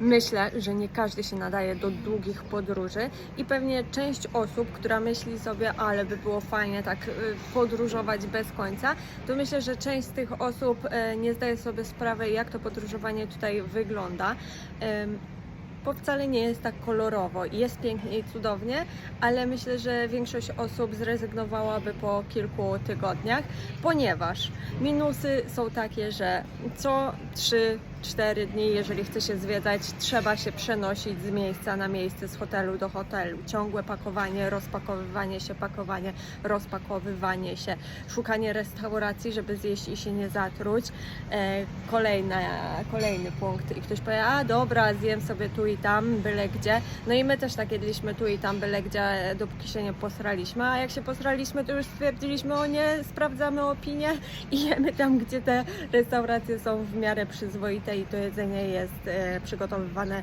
Myślę, że nie każdy się nadaje do długich podróży i pewnie część osób, która myśli sobie, ale by było fajnie tak y, podróżować bez końca, to myślę, że część z tych osób e, nie zdaje sobie sprawy, jak to podróżowanie tutaj wygląda. Bo wcale nie jest tak kolorowo. Jest pięknie i cudownie, ale myślę, że większość osób zrezygnowałaby po kilku tygodniach, ponieważ minusy są takie, że co 3-4 dni, jeżeli chce się zwiedzać, trzeba się przenosić z miejsca na miejsce, z hotelu do hotelu. Ciągłe pakowanie, rozpakowywanie się, pakowanie, rozpakowywanie się, szukanie restauracji, żeby zjeść i się nie zatruć. E, kolejna, kolejny punkt. I ktoś powie, a dobra, zjem sobie tu i tam, byle gdzie. No i my też tak jedliśmy tu i tam, byle gdzie, dopóki się nie posraliśmy. A jak się posraliśmy, to już stwierdziliśmy, o nie, sprawdzamy opinię i jemy tam, gdzie te restauracje są w miarę przyzwoite i to jedzenie jest e, przygotowywane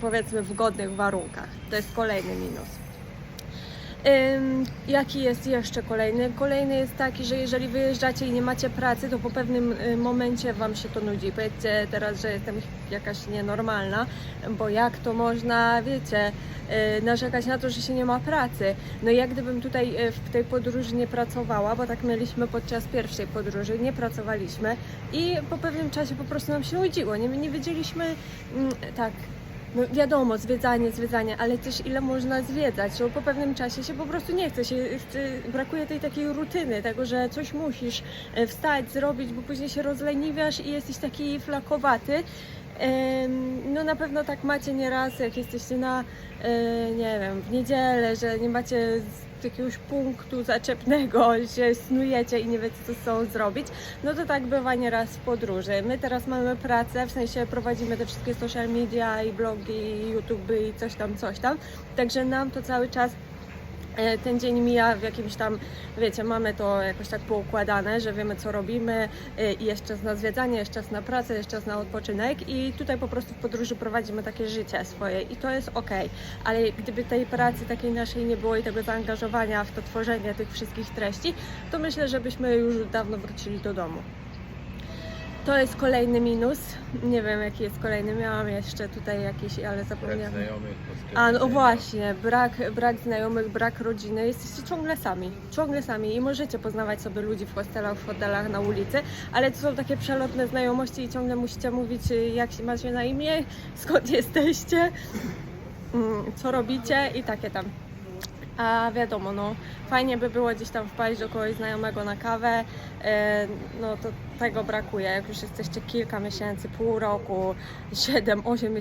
powiedzmy w godnych warunkach. To jest kolejny minus. Jaki jest jeszcze kolejny? Kolejny jest taki, że jeżeli wyjeżdżacie i nie macie pracy, to po pewnym y, momencie Wam się to nudzi. Powiedzcie teraz, że jestem jakaś nienormalna, bo jak to można, wiecie, y, narzekać na to, że się nie ma pracy. No jak gdybym tutaj y, w tej podróży nie pracowała, bo tak mieliśmy podczas pierwszej podróży, nie pracowaliśmy i po pewnym czasie po prostu nam się nudziło. Nie, nie wiedzieliśmy, mm, tak, no wiadomo, zwiedzanie, zwiedzanie, ale też ile można zwiedzać, bo po pewnym czasie się po prostu nie chce, się, brakuje tej takiej rutyny, tego, że coś musisz e, wstać, zrobić, bo później się rozleniwiasz i jesteś taki flakowaty. No na pewno tak macie nieraz, jak jesteście na, e, nie wiem, w niedzielę, że nie macie jakiegoś punktu zaczepnego, że snujecie i nie wiecie co z sobą zrobić, no to tak bywa nieraz w podróży. My teraz mamy pracę, w sensie prowadzimy te wszystkie social media i blogi, i YouTube i coś tam, coś tam, także nam to cały czas ten dzień mija w jakimś tam, wiecie, mamy to jakoś tak poukładane, że wiemy co robimy e, i jest czas na zwiedzanie, jest czas na pracę, jest czas na odpoczynek i tutaj po prostu w podróży prowadzimy takie życie swoje i to jest ok, ale gdyby tej pracy takiej naszej nie było i tego zaangażowania w to tworzenie tych wszystkich treści, to myślę, że byśmy już dawno wrócili do domu. To jest kolejny minus. Nie wiem jaki jest kolejny. Miałam jeszcze tutaj jakiś, ale Brak zapomniałam. znajomych. A no właśnie, brak, brak znajomych, brak rodziny, jesteście ciągle sami, ciągle sami i możecie poznawać sobie ludzi w hostelach, w hotelach, na ulicy, ale to są takie przelotne znajomości i ciągle musicie mówić jak się macie na imię, skąd jesteście, mm, co robicie i takie tam. A wiadomo, no fajnie by było gdzieś tam wpaść do kogoś znajomego na kawę, e, no to tego brakuje. Jak już jesteście kilka miesięcy, pół roku, 7, 8